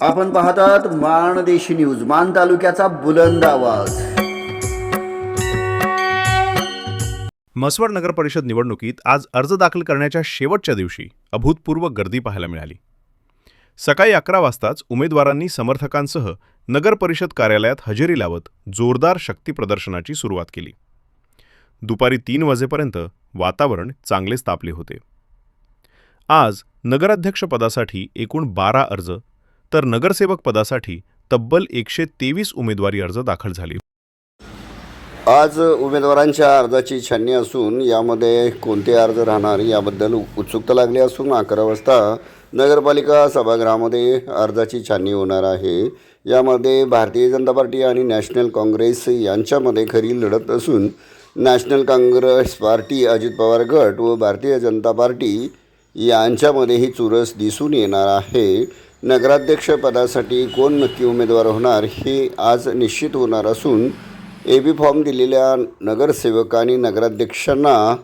आपण पाहतात माणदेशी न्यूज मान तालुक्याचा बुलंद आवाज. म्हसवड नगर परिषद निवडणुकीत आज अर्ज दाखल करण्याच्या शेवटच्या दिवशी अभूतपूर्व गर्दी पाहायला मिळाली. सकाळी अकरा वाजताच उमेदवारांनी समर्थकांसह नगर परिषद कार्यालयात हजेरी लावत जोरदार शक्ती प्रदर्शनाची सुरुवात केली. दुपारी तीन वाजेपर्यंत वातावरण चांगलेच तापले होते. आज नगराध्यक्षपदासाठी एकूण बारा अर्ज तर नगरसेवक पदासाठी तब्बल एकशे तेवीस उमेदवारी अर्ज दाखल झाले. आज उमेदवारांच्या अर्जाची छाननी असून यामध्ये कोणते अर्ज राहणार याबद्दल उत्सुकता लागली असून अकरा वाजता नगरपालिका सभागृहामध्ये अर्जाची छाननी होणार आहे. यामध्ये भारतीय जनता पार्टी आणि नॅशनल काँग्रेस यांच्यामध्ये खरी लढत असून नॅशनल काँग्रेस पार्टी अजित पवार गट व भारतीय जनता पार्टी यांच्यामध्ये ही चुरस दिसून येणार आहे. नगराध्यक्षपदासाठी कोण नक्की उमेदवार होणार हे आज निश्चित होणार असून ए बी फॉर्म दिलेल्या नगरसेवक आणि नगराध्यक्षांना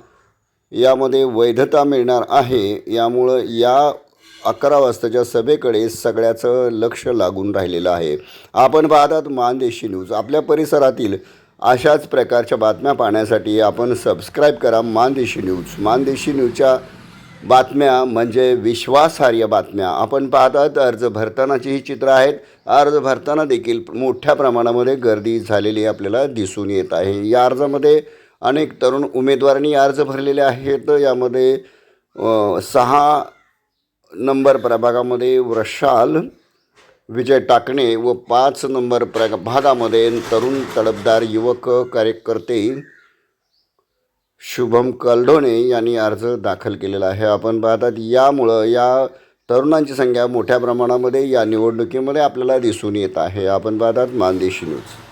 यामध्ये वैधता मिळणार आहे. यामुळं या अकरा वाजताच्या सभेकडे सगळ्याचं लक्ष लागून राहिलेलं आहे. आपण पाहतात मानदेशी न्यूज. आपल्या परिसरातील अशाच प्रकारच्या बातम्या पाहण्यासाठी आपण सबस्क्राईब करा मानदेशी न्यूज. मानदेशी न्यूजच्या बातम्या म्हणजे विश्वासार्ह बातम्या. आपण पाहतात अर्ज भरतानाची ही चित्र आहेत. अर्ज भरताना देखील मोठ्या प्रमाणामध्ये गर्दी झालेली आपल्याला दिसून येत आहे. या अर्जामध्ये अनेक तरुण उमेदवारांनी अर्ज भरलेले आहेत. यामध्ये सहा नंबर प्रभागामध्ये वृषाल विजय टाकणे व पाच नंबर प्र भागामध्ये तरुण तडफदार युवक कार्यकर्ते शुभम कलढोणे यांनी अर्ज दाखल केलेला आहे. आपण पाहतात यामुळं या तरुणांची संख्या मोठ्या प्रमाणामध्ये या निवडणुकीमध्ये आपल्याला दिसून येत आहे. आपण पाहतात मानदेशी न्यूज.